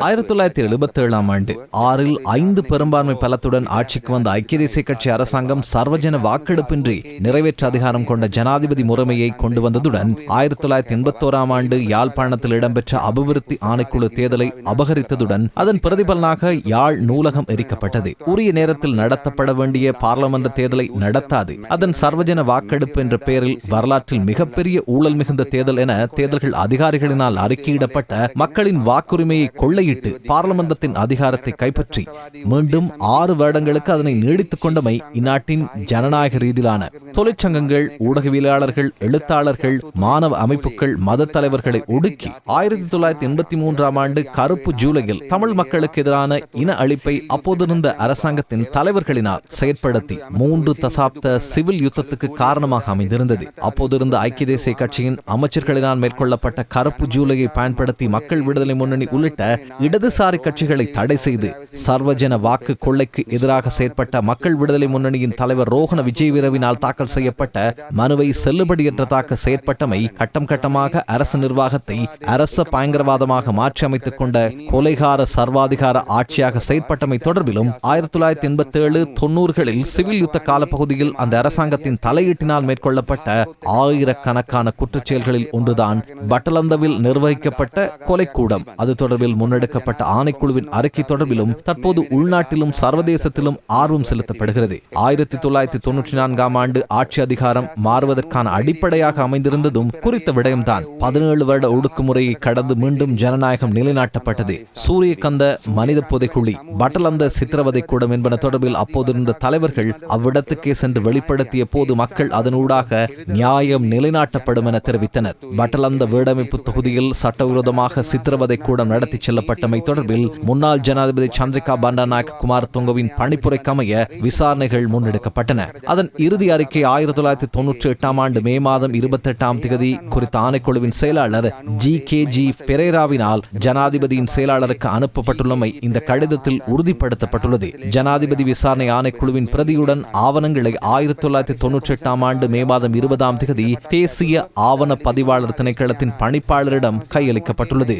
ஆயிரத்தி தொள்ளாயிரத்தி எழுபத்தி ஏழாம் ஆண்டு ஆறில் ஐந்து பெரும்பான்மை பலத்துடன் ஆட்சிக்கு வந்த ஐக்கிய தேசிய கட்சி அரசாங்கம் சர்வஜன வாக்கெடுப்பின்றி நிறைவேற்ற அதிகாரம் கொண்ட ஜனாதிபதி முறைமையை கொண்டு வந்ததுடன் ஆயிரத்தி தொள்ளாயிரத்தி எண்பத்தோராம் ஆண்டு யாழ்ப்பாணத்தில் இடம்பெற்ற அபிவிருத்தி ஆணைக்குழு தேர்தலை அபகரித்ததுடன் அதன் பிரதிபலனாக யாழ் நூலகம் எரிக்கப்பட்டது உரிய நேரத்தில் நடத்தப்பட வேண்டிய பாராளுமன்ற தேர்தலை நடத்தாது அதன் சர்வஜன வாக்கெடுப்பு என்ற பெயரில் வரலாற்றில் மிகப்பெரிய ஊழல் மிகுந்த தேர்தல் என தேர்தல்கள் அதிகாரிகளினால் அறிக்கையிடப்பட்ட மக்களின் வாக்குரிமையை கொள்ளையிட்டு பாராளுமன்றத்தின் அதிகாரத்தை கைப்பற்றி மீண்டும் ஆறு வருடங்களுக்கு அதனை நீடித்துக் கொண்டமை இந்நாட்டின் ஜனநாயக ரீதியிலான தொழிற்சங்கங்கள் ஊடகவியலாளர்கள் எழுத்தாளர்கள் மாணவ அமைப்புகள் மத தலைவர்களை ஒடுக்கி ஆயிரத்தி தொள்ளாயிரத்தி எண்பத்தி மூன்றாம் ஆண்டு கருப்பு ஜூலையில் தமிழ் மக்களுக்கு எதிரான இன அழிப்பை அப்போதிருந்த அரசாங்கத்தின் தலைவர்களினால் செயற்படுத்தி மூன்று தசாப்த சிவில் யுத்தத்துக்கு காரணமாக அமைந்திருந்தது. அப்போதிருந்த ஐக்கிய தேசிய கட்சியின் அமைச்சர்களினால் மேற்கொள்ளப்பட்ட கருப்பு ஜூலையை பயன்படுத்தி மக்கள் விடுதலை முன்னணி உள்ளிட்ட இடதுசாரி கட்சிகளை தடை செய்து சர்வஜன வாக்கு கொள்ளைக்கு எதிராக செயற்பட்ட மக்கள் விடுதலை முன்னணியின் தலைவர் ரோஹன விஜயவீரவினால் தாக்கல் செய்யப்பட்ட மனுவை செல்லுபடியற்றதாக செயற்பட்டமை கட்டம் கட்டமாக அரசு நிர்வாகத்தை அரச பயங்கரவாதமாக மாற்றி அமைத்துக் கொண்ட கொலைகார சர்வாதிகார ஆட்சியாக செயற்பட்டமை தொடர்பிலும் ஆயிரத்தி தொள்ளாயிரத்தி எண்பத்தி ஏழு தொன்னூறுகளில் சிவில் யுத்த காலப்பகுதியில் அந்த அரசாங்கத்தின் தலையீட்டினால் மேற்கொள்ளப்பட்ட ஆயிரக்கணக்கான குற்றச்செயல்களில் ஒன்றுதான் பட்டலந்தவில் நிர்வகிக்கப்பட்ட கொலைக்கூடம். அது தொடர்பில் முன்னெடுக்கப்பட்ட ஆணைக்குழுவின் அறிக்கை தொடர்பிலும் தற்போது உள்நாட்டிலும் சர்வதேசத்திலும் ஆர்வம் செலுத்தப்படுகிறது. ஆயிரத்தி தொள்ளாயிரத்தி தொன்னூற்றி நான்காம் ஆண்டு ஆட்சி அதிகாரம் மாறுவதற்கான அடிப்படையாக அமைந்திருந்ததும் குறித்த விடயம்தான். பதினேழு வருட ஒடுக்குமுறையை கடந்து மீண்டும் ஜனநாயகம் நிலைநாட்டப்பட்டது. சூரியகந்த மனித புதைக்குழி பட்டலந்த சித்திரவதை கூடம் என்பன தொடர்பில் அப்போதிருந்த தலைவர்கள் அவ்விடத்துக்கே சென்று வெளிப்படுத்திய போது மக்கள் அதனூடாக நியாயம் நிலைநாட்டப்படும் என தெரிவித்தனர். பட்டலந்த வீடமைப்பு தொகுதியில் சட்டவிரோதமாக சித்திரவதை கூடம் நடத்தி செல்லப்பட்டமை தொடர்பில் முன்னாள் ஜனாதிபதி சந்திரிகா பண்டாநாயக் குமார் தொங்கவின் பணிப்புரைக்கமைய விசாரணைகள் முன்னெடுக்கப்பட்டன. அதன் இறுதி அறிக்கை ஆயிரத்தி தொள்ளாயிரத்தி தொன்னூற்றி எட்டாம் ஆண்டு மே மாதம் இருபத்தி எட்டாம் தேதி குறித்த ஆணைக்குழுவின் செயலாளர் ஜி கே ஜி பெரேராவினால் ஜனாதிபதியின் செயலாளருக்கு அனுப்பப்பட்டுள்ளமை இந்த கடிதத்தில் உறுதிப்படுத்தப்பட்டுள்ளது. ஜனாதிபதி விசாரணை ஆணைக்குழுவின் பிரதியுடன் ஆவணங்களை ஆயிரத்தி தொள்ளாயிரத்தி தொன்னூற்றி எட்டாம் ஆண்டு மே மாதம் இருபதாம் தேதி தேசிய ஆவண பதிவாளர் நிறுவனத்தின் பணிப்பாளரிடம் கையளிக்கப்பட்டுள்ளது.